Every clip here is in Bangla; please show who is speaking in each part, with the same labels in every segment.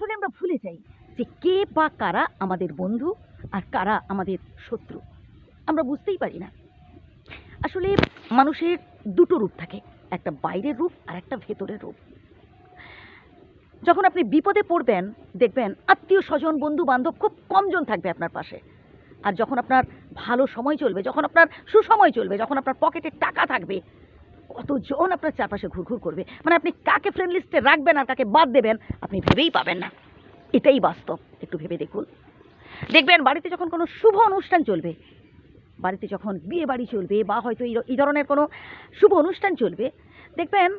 Speaker 1: আসলে আমরা ভুলে যাই যে কে বা কারা আমাদের বন্ধু আর কারা আমাদের শত্রু। আমরা বুঝতেই পারি না। আসলে মানুষের দুটো রূপ থাকে, একটা বাইরের রূপ আর একটা ভেতরের রূপ। যখন আপনি বিপদে পড়বেন, দেখবেন আত্মীয় স্বজন বন্ধু বান্ধব খুব কমজন থাকবে আপনার পাশে। আর যখন আপনার ভালো সময় চলবে, যখন আপনার সুসময় চলবে, যখন আপনার পকেটে টাকা থাকবে কতজন আপনার চারপাশে ঘুরঘুর করবে? মানে আপনি কাকে ফ্রেন্ড লিস্টে রাখবেন আর কাকে বাদ দেবেন, আপনি ভেবেই পাবেন না। এটাই বাস্তব। একটু ভেবে দেখুন। দেখবেন, বাড়িতে যখন কোনো শুভ অনুষ্ঠান চলবে, বাড়িতে যখন বিয়ে বাড়ি চলবে বা হয়তো এই ধরনের কোনো শুভ অনুষ্ঠান চলবে, দেখবেন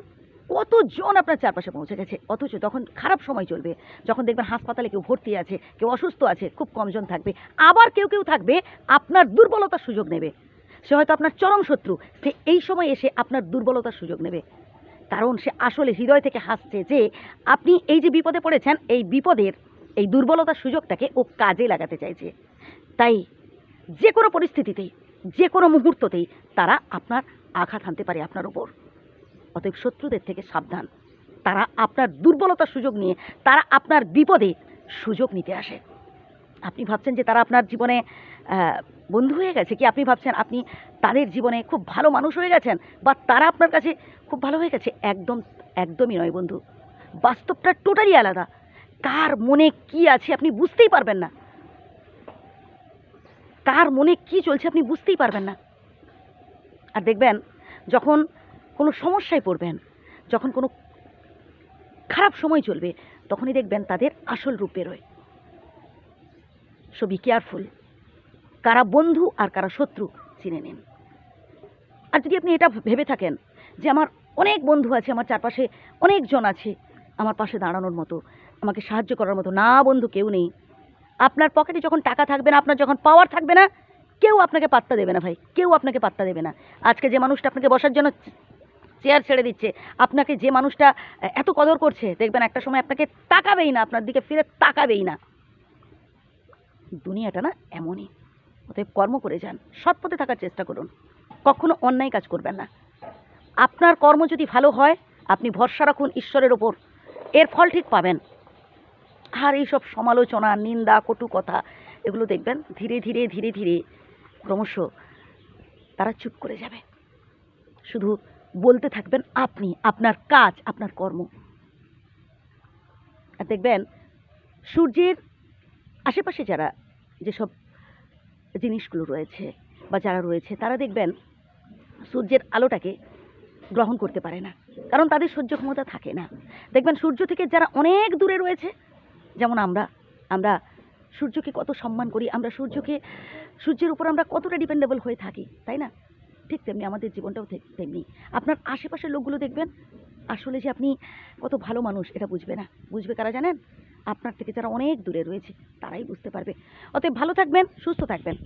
Speaker 1: কতজন আপনার চারপাশে পৌঁছে গেছে। অথচ তখন খারাপ সময় চলবে, যখন দেখবেন হাসপাতালে কেউ ভর্তি আছে, কেউ অসুস্থ আছে, খুব কমজন থাকবে, আবার কেউ কেউ থাকবে, আপনার দুর্বলতার সুযোগ নেবে। সে হয়তো আপনার চরম শত্রু। সে এই সময় এসে আপনার দুর্বলতার সুযোগ নেবে। কারণ সে আসলে হৃদয় থেকে হাসছে যে আপনি এই যে বিপদে পড়েছেন, এই বিপদের, এই দুর্বলতার সুযোগটাকে ও কাজে লাগাতে চাইছে। তাই যে কোনো পরিস্থিতিতেই, যে কোনো মুহূর্ততেই তারা আপনার আঘাত হানতে পারে আপনার ওপর অতএব শত্রুদের থেকে সাবধান। তারা আপনার দুর্বলতার সুযোগ নিয়ে, তারা আপনার বিপদে সুযোগ নিতে আসে। আপনি ভাবছেন যে তারা আপনার জীবনে বন্ধু হয়ে গেছে? কি আপনি ভাবছেন আপনি তাদের জীবনে খুব ভালো মানুষ হয়ে গেছেন? বা তারা আপনার কাছে খুব ভালো হয়ে গেছে? একদম, একদমই নয় বন্ধু। বাস্তবটা টোটালি আলাদা। কার মনে কি আছে আপনি বুঝতেই পারবেন না। কার মনে কি চলছে আপনি বুঝতেই পারবেন না। আর দেখবেন, যখন কোনো সমস্যায় পড়বেন, যখন কোনো খারাপ সময় চলবে, তখনই দেখবেন তাদের আসল রূপ বেরোয়। সো বি কেয়ারফুল কারা বন্ধু আর কারা শত্রু চিনে নিন। আর যদি আপনি এটা ভেবে থাকেন যে আমার অনেক বন্ধু আছে, আমার চারপাশে অনেকজন আছে, আমার পাশে দাঁড়ানোর মতো, আমাকে সাহায্য করার মতো না বন্ধু কেউ নেই, আপনার পকেটে যখন টাকা থাকবে না, আপনার যখন পাওয়ার থাকবে না, কেউ আপনাকে পাত্তা দেবে না ভাই, কেউ আপনাকে পাত্তা দেবে না। আজকে যে মানুষটা আপনাকে বসার জন্য চেয়ার ছেড়ে দিচ্ছে, আপনাকে যে মানুষটা এত কদর করছে, দেখবেন একটা সময় আপনাকে তাকাবেই না, আপনার দিকে ফিরে তাকাবেই না। দুনিয়াটা না এমনই। অতএব কর্ম করে যান, সৎ পথে থাকার চেষ্টা করুন। কখনো অন্যায় কাজ করবেন না। আপনার কর্ম যদি ভালো হয়, আপনি ভরসা রাখুন ঈশ্বরের ওপর। এর ফল ঠিক পাবেন। আর এইসব সমালোচনা, নিন্দা, কটু কথা, এগুলো দেখবেন ধীরে ধীরে ধীরে ধীরে ক্রমশ তারা চুপ করে যাবে। শুধু বলতে থাকবেন আপনি, আপনার কাজ, আপনার কর্ম। আর দেখবেন সূর্যের আশেপাশে যারা যেসব জিনিসগুলো রয়েছে বা যারা রয়েছে, তারা দেখবেন সূর্যের আলোটাকে গ্রহণ করতে পারে না। কারণ তাদের সহ্য ক্ষমতা থাকে না। দেখবেন সূর্য থেকে যারা অনেক দূরে রয়েছে, যেমন আমরা আমরা সূর্যকে কত সম্মান করি, আমরা সূর্যকে, সূর্যের উপর আমরা কতটা ডিপেন্ডেবল হয়ে থাকি, তাই না? ঠিক তেমনি আমাদের জীবনটাও তেমনি। আপনার আশেপাশের লোকগুলো দেখবেন, আসলে যে আপনি কত ভালো মানুষ, এটা বুঝবে না। বুঝবে কারা জানেন? আপনার থেকে যারা অনেক দূরে রয়েছে তারাই বুঝতে পারবে। অতএব ভালো থাকবেন সুস্থ থাকবেন।